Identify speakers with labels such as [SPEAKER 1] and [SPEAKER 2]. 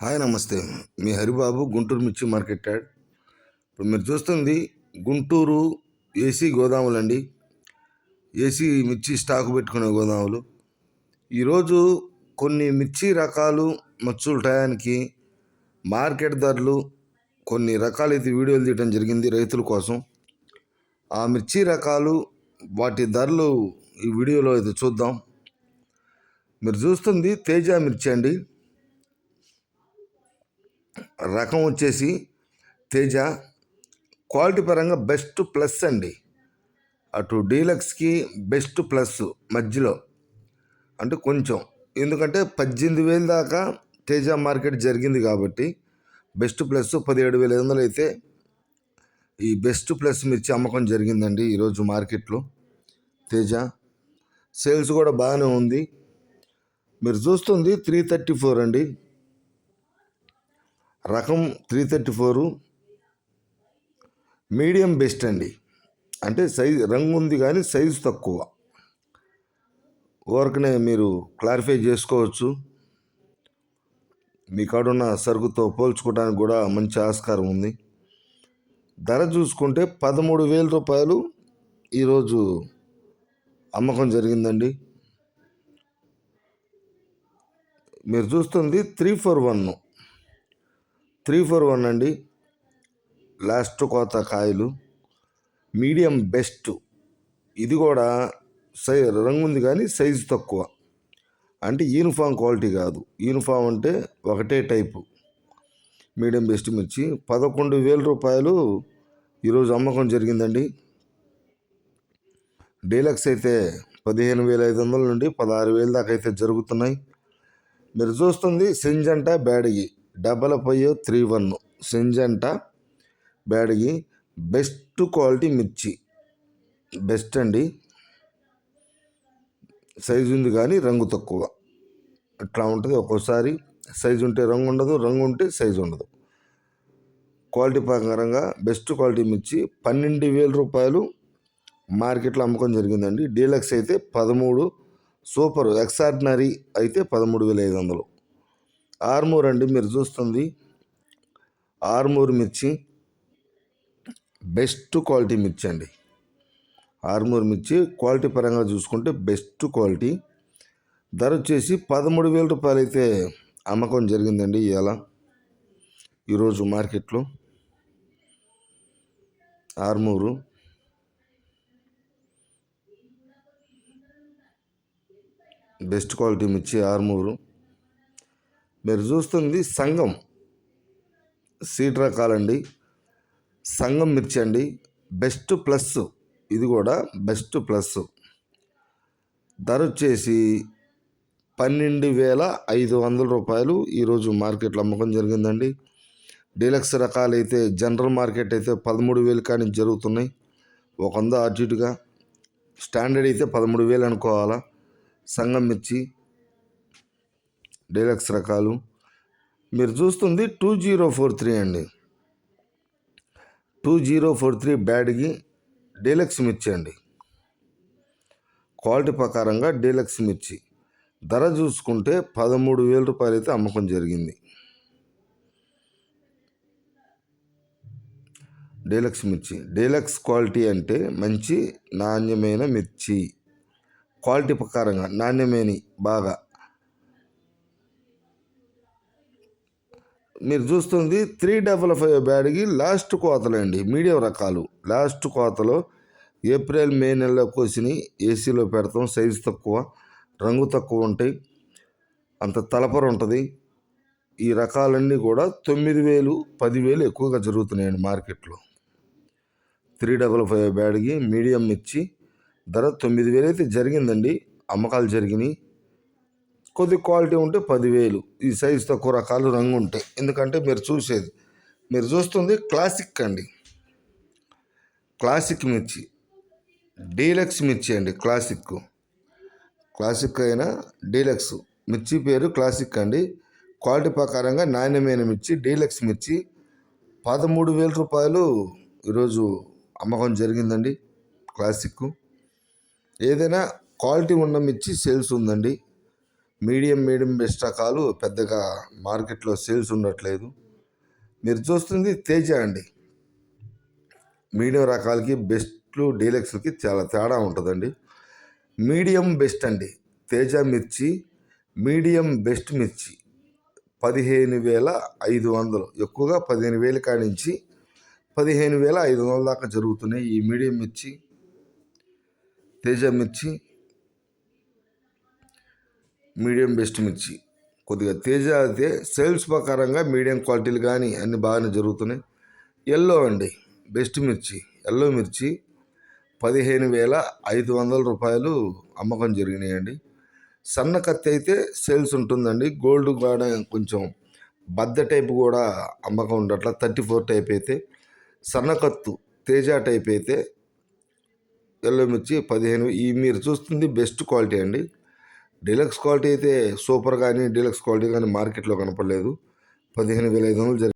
[SPEAKER 1] Hi నమస్తే. మీ హరిబాబు గుంటూరు మిర్చి market add. ఇప్పుడు మీరు చూస్తుంది గుంటూరు ఏసీ గోదాములు అండి ఏసీ మిర్చి స్టాక్ పెట్టుకునే గోదాములు. ఈరోజు కొన్ని మిర్చి రకాలు మచ్చుల టయానికి మార్కెట్ ధరలు కొన్ని రకాలు అయితే వీడియోలు తీయడం జరిగింది రైతుల కోసం. ఆ మిర్చి రకాలు వాటి ధరలు ఈ వీడియోలో అయితే చూద్దాం. మీరు చూస్తుంది తేజ మిర్చి అండి. రకం వచ్చేసి తేజ క్వాలిటీ పరంగా బెస్ట్ ప్లస్ అండి. అటు డీలక్స్కి బెస్ట్ ప్లస్ మధ్యలో. అంటే కొంచెం. ఎందుకంటే పద్దెనిమిది వేలు దాకా తేజ మార్కెట్ జరిగింది కాబట్టి బెస్ట్ ప్లస్ పదిహేడు వేల ఐదు వందలు అయితే ఈ బెస్ట్ ప్లస్ మిర్చి అమ్మకం జరిగిందండి ఈరోజు మార్కెట్లో. తేజ సేల్స్ కూడా బాగానే ఉంది. మీరు చూస్తుంది త్రీ థర్టీ ఫోర్ అండి. రకం three thirty four medium best అండి. అంటే సైజ్ రంగు ఉంది కానీ సైజు తక్కువ. ఓరకనే మీరు క్లారిఫై చేసుకోవచ్చు. మీ కాడున్న సరుకుతో పోల్చుకోవడానికి కూడా మంచి ఆస్కారం ఉంది. ధర చూసుకుంటే పదమూడు వేల రూపాయలు ఈరోజు అమ్మకం జరిగిందండి. మీరు చూస్తుంది three four one three four one అండి. లాస్ట్ కోత కాయలు. Medium best. ఇది కూడా సై రంగు ఉంది కానీ సైజు తక్కువ. అంటే యూనిఫామ్ క్వాలిటీ కాదు. యూనిఫామ్ అంటే ఒకటే టైపు. మీడియం బెస్ట్ మిర్చి. పదకొండు వేల రూపాయలు ఈరోజు అమ్మకం జరిగిందండి. డీలక్స్ అయితే పదిహేను వేల ఐదు వందల నుండి పదహారు వేల దాకా అయితే జరుగుతున్నాయి. మీరు చూస్తుంది Syngenta Byadgi double పొయ్యో three one Syngenta Byadgi best quality మిర్చి. బెస్ట్ అండి. సైజు ఉంది కానీ రంగు తక్కువ. అట్లా ఉంటుంది ఒక్కోసారి. సైజు ఉంటే రంగు ఉండదు రంగు ఉంటే సైజు ఉండదు. క్వాలిటీ ప్రకారంగా బెస్ట్ క్వాలిటీ మిర్చి పన్నెండు వేల రూపాయలు మార్కెట్లో అమ్మకం జరిగిందండి. డీలక్స్ అయితే పదమూడు సూపర్ ఎక్సార్డినరీ అయితే పదమూడు వేల ఐదు వందలు. ఆర్మూర్ అండి మీరు చూస్తుంది. ఆర్మూర్ మిర్చి బెస్ట్ క్వాలిటీ మిర్చి అండి. ఆర్మూర్ మిర్చి క్వాలిటీ పరంగా చూసుకుంటే బెస్ట్ క్వాలిటీ. ధర వచ్చేసి పదమూడు వేల రూపాయలు అయితే అమ్మకం జరిగిందండి ఇవాళ ఈరోజు మార్కెట్లో ఆర్మూరు. బెస్ట్ క్వాలిటీ మిర్చి ఆర్మూరు. మీరు చూస్తుంది సంఘం. సీట్ రకాలండి. సంఘం మిర్చి అండి. Best plus. ఇది కూడా బెస్ట్ ప్లస్. ధర వచ్చేసి పన్నెండు వేల ఐదు వందల రూపాయలు ఈరోజు మార్కెట్లో అమ్మకం జరిగిందండి. డీలక్స్ రకాలు అయితే జనరల్ మార్కెట్ అయితే పదమూడు వేలు కానీ జరుగుతున్నాయి. ఒక వంద అటు ఇటుగా. స్టాండర్డ్ అయితే పదమూడు వేలు అనుకోవాలా. సంగం మిర్చి డీలక్స్ రకాలు. మీరు చూస్తుంది టూ జీరో ఫోర్ త్రీ అండి. Two zero four three Byadgi deluxe మిర్చి అండి. క్వాలిటీ ప్రకారంగా డీలక్స్ మిర్చి. ధర చూసుకుంటే పదమూడు వేల రూపాయలు అయితే అమ్మకం జరిగింది. డీలక్స్ మిర్చి. డీలక్స్ క్వాలిటీ అంటే మంచి నాణ్యమైన మిర్చి. క్వాలిటీ ప్రకారంగా నాణ్యమైన బాగా మీరు చూస్తుంది three double five Byadgi last కోతలండి. Medium రకాలు. లాస్ట్ కోతలో ఏప్రిల్ మే నెలలో కోసిని ఏసీలో పెడతాం. సైజు తక్కువ రంగు తక్కువ ఉంటాయి. అంత తలపర ఉంటుంది. ఈ రకాలన్నీ కూడా తొమ్మిది వేలు పదివేలు ఎక్కువగా జరుగుతున్నాయండి మార్కెట్లో. Three double five Byadgi medium ఇచ్చి ధర తొమ్మిది వేలు అయితే జరిగిందండి. అమ్మకాలు జరిగినాయి. కొద్ది క్వాలిటీ ఉంటే పదివేలు. ఈ సైజు తక్కువ రకాలు రంగు ఉంటాయి ఎందుకంటే మీరు చూసేది. మీరు చూస్తుంది క్లాసిక్ అండి క్లాసిక్ మిర్చి. డీలక్స్ మిర్చి అండి క్లాసిక్. క్లాసిక్ అయినా డీలక్స్. మిర్చి పేరు క్లాసిక్ అండి. క్వాలిటీ ప్రకారంగా నాణ్యమైన మిర్చి డీలక్స్ మిర్చి. పదమూడు వేల రూపాయలు ఈరోజు అమ్మకం జరిగిందండి క్లాసిక్. ఏదైనా క్వాలిటీ ఉన్న మిర్చి సేల్స్ ఉందండి. మీడియం మీడియం బెస్ట్ రకాలు పెద్దగా మార్కెట్లో సేల్స్ ఉండట్లేదు. మీరు చూస్తుంది తేజ అండి. మీడియం రకాలకి బెస్ట్లు డీలక్స్లకి చాలా తేడా ఉంటుందండి. మీడియం బెస్ట్ అండి. తేజ మిర్చి మీడియం బెస్ట్ మిర్చి పదిహేను వేల ఐదు వందలు. ఎక్కువగా పదిహేను వేల కాడించి నుంచి పదిహేను వేల ఐదు వందల దాకా జరుగుతున్నాయి ఈ మీడియం మిర్చి తేజ మిర్చి. మీడియం బెస్ట్ మిర్చి. కొద్దిగా తేజ అయితే సేల్స్ ప్రకారంగా మీడియం క్వాలిటీలు కానీ అన్నీ బాగానే జరుగుతున్నాయి. ఎల్లో అండి బెస్ట్ మిర్చి. ఎల్లో మిర్చి పదిహేను వేల ఐదు వందల రూపాయలు అమ్మకం జరిగినాయండి. సన్న కత్తి అయితే సేల్స్ ఉంటుందండి. గోల్డ్ కూడా కొంచెం బద్ద టైప్ కూడా అమ్మకం ఉండట్ల థర్టీ ఫోర్ టైప్ అయితే. సన్న కత్తు తేజ టైప్ అయితే ఎల్లో మిర్చి పదిహేను ఈ మీరు చూస్తుంది బెస్ట్ క్వాలిటీ అండి. డీలక్స్ క్వాలిటీ అయితే సూపర్ కానీ డీలక్స్ క్వాలిటీ కానీ మార్కెట్లో కనపడలేదు. పదిహేను వేల ఐదు వందలు జరిగింది.